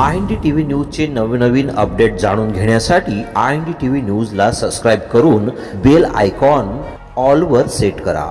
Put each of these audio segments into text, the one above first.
I N D T V न्यूजचे नवनवीन update जाणून घेण्यासाठी I N D T V न्यूजला सबस्क्राईब करून बेल आयकॉन ऑलवर सेट करा.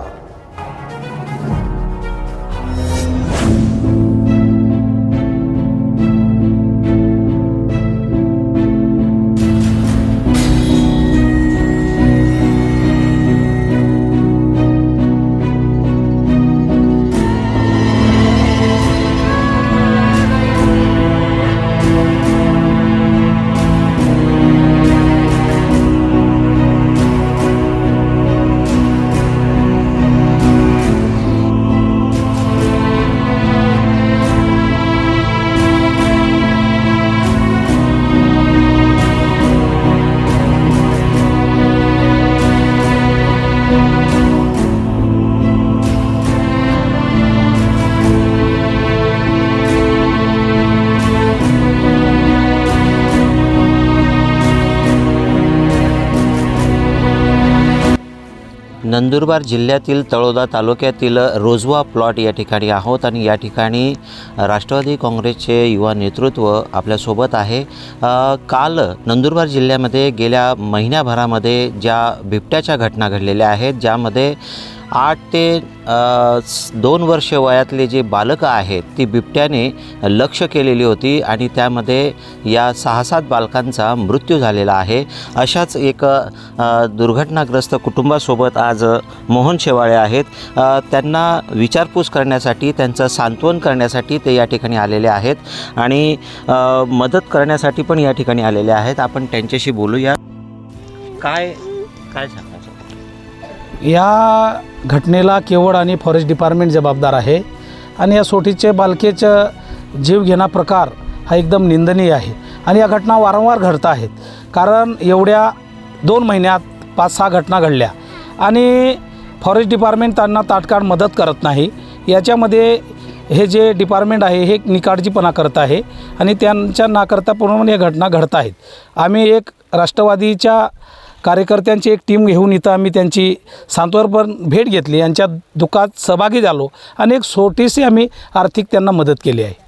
नंदुरबार जिल्ह्यातील तळोदा तालुक्यातील रोजवा प्लॉट या ठिकाणी आहोत आणि या ठिकाणी राष्ट्रवादी काँग्रेसचे युवा नेतृत्व आपल्यासोबत आहे. काल नंदुरबार जिल्ह्यामध्ये गेल्या महिन्याभरामध्ये ज्या बिबट्याच्या घटना घडलेल्या आहेत ज्यामध्ये आठ ते दोन वर्ष वयातले जे बालकं आहेत ती बिबट्याने लक्ष केलेली होती आणि त्यामध्ये या सहा सात बालकांचा मृत्यू झालेला आहे. अशाच एक दुर्घटनाग्रस्त कुटुंबासोबत आज मोहन शेवाळे आहेत. त्यांना विचारपूस करण्यासाठी त्यांचं सांत्वन करण्यासाठी ते या ठिकाणी आलेले आहेत आणि मदत करण्यासाठी पण या ठिकाणी आलेले आहेत. आपण त्यांच्याशी बोलूया. काय काय झालं या घटनेला केवळ आणि फॉरेस्ट डिपार्टमेंट जबाबदार आहे आणि या सोटीचे बालकेचं जीव घेणा प्रकार हा एकदम निंदनीय आहे. आणि या घटना वारंवार घडत आहेत. कारण एवढ्या दोन महिन्यात पाच सहा घटना घडल्या. आणि फॉरेस्ट डिपार्टमेंट त्यांना तात्काळ मदत करत नाही. याच्यामध्ये हे जे डिपार्टमेंट आहे हे निकाळजीपणा करत आहे आणि त्यांच्या नाकर्तापूर्ण या घटना घडत आहेत. आम्ही एक राष्ट्रवादीच्या कार्यकर्त्यांची एक टीम घेऊन इथं आम्ही त्यांची सांत्वरपण भेट घेतली. यांच्या दुःखात सहभागी झालो. आणि एक छोटीशी आम्ही आर्थिक त्यांना मदत केली आहे.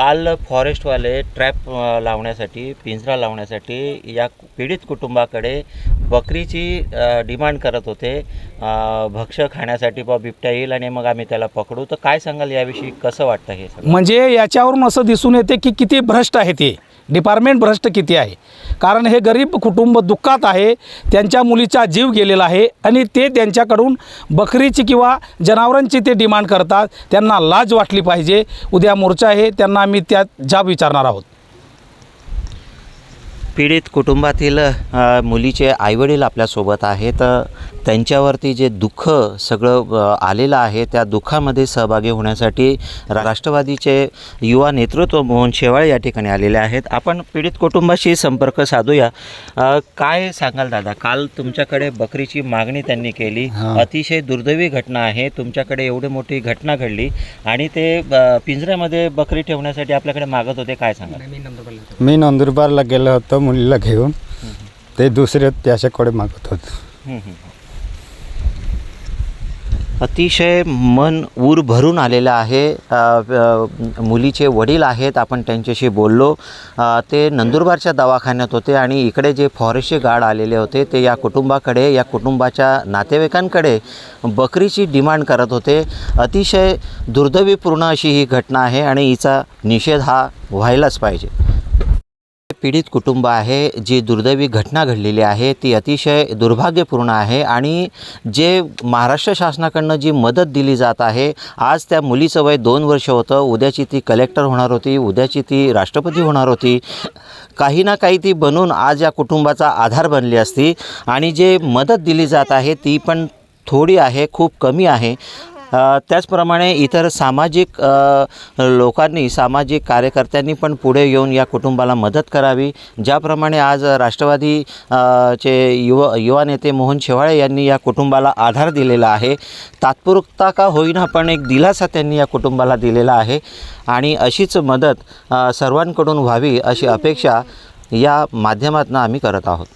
काल फॉरेस्टवाले ट्रॅप लावण्यासाठी पिंजरा लावण्यासाठी या पीडित कुटुंबाकडे बकरीची डिमांड करत होते. भक्ष भक्ष्य खाण्यासाठी बा बिबट्या येईल आणि मग आम्ही त्याला पकडू. तर काय सांगाल याविषयी? कसं वाटतं हे म्हणजे याच्यावरून असं दिसून येते की किती भ्रष्ट आहे ते. डिपार्टमेंट भ्रष्ट किती आहे? कारण हे गरीब कुटुंब दुःखात आहे त्यांच्या मुलीचा जीव गेलेला आहे आणि ते त्यांच्याकडून बकरीची किंवा जनावरांची ते डिमांड करतात. त्यांना लाज वाटली पाहिजे. उद्या मोर्चा आहे त्यांना आम्ही त्यात जाब विचारणार आहोत. पीडित कुटुंबातील मुलीचे आईवडील आपल्यासोबत आहेत. त्यांच्यावरती जे दुःख सगळं आलेलं आहे त्या दुःखामध्ये सहभागी होण्यासाठी राष्ट्रवादीचे युवा नेतृत्व मोहन शेवाळे या ठिकाणी आलेले आहेत. आपण पीडित कुटुंबाशी संपर्क साधूया. काय सांगाल दादा? काल तुमच्याकडे बकरीची मागणी त्यांनी केली. अतिशय दुर्दैवी घटना आहे. तुमच्याकडे एवढी मोठी घटना घडली आणि ते पिंजऱ्यामध्ये बकरी ठेवण्यासाठी आपल्याकडे मागत होते. काय सांगाल? मी नंदुरबारला गेलो होतो. मुलीला घेऊन ते दुसरे त्याच्याकडे मागत होतं. अतिशय मन ऊर भरून आलेलं आहे. अ, अ, मुलीचे वडील आहेत आपण त्यांच्याशी बोललो. अ, ते नंदुरबारच्या दवाखान्यात होते आणि इकडे जे फॉरेस्टचे गार्ड आलेले होते ते या कुटुंबाकडे या कुटुंबाच्या नातेवाईकांकडे बकरीची डिमांड करत होते. अतिशय दुर्दैवीपूर्ण अशी ही घटना आहे आणि हिचा निषेध हा व्हायलाच पाहिजे. पीडित कुटुंब आहे जी दुर्दैवी घटना घडलेली आहे ती अतिशय दुर्भाग्यपूर्ण आहे आणि जे महाराष्ट्र शासनाकडनं जी मदत दिली जात आहे आज त्या मुलीचं वय दोन वर्ष होतं उद्याची ती कलेक्टर होणार होती उद्याची ती राष्ट्रपती होणार होती. काही ना काही ती बनून आज या कुटुंबाचा आधार बनली असती आणि जे मदत दिली जात आहे ती पण थोडी आहे खूप कमी आहे. त्याचप्रमाणे इतर सामाजिक लोकांनी सामाजिक कार्यकर्त्यांनी पण पुढे येऊन या कुटुंबाला मदत करावी. ज्याप्रमाणे आज राष्ट्रवादी चे युव युवा नेते मोहन शेवाळे यांनी या कुटुंबाला आधार दिलेला आहे. तात्पुरता का होईना पण एक दिलासा त्यांनी या कुटुंबाला दिलेला आहे. आणि अशीच मदत सर्वांकडून व्हावी अशी अपेक्षा या माध्यमातून आम्ही करत आहोत.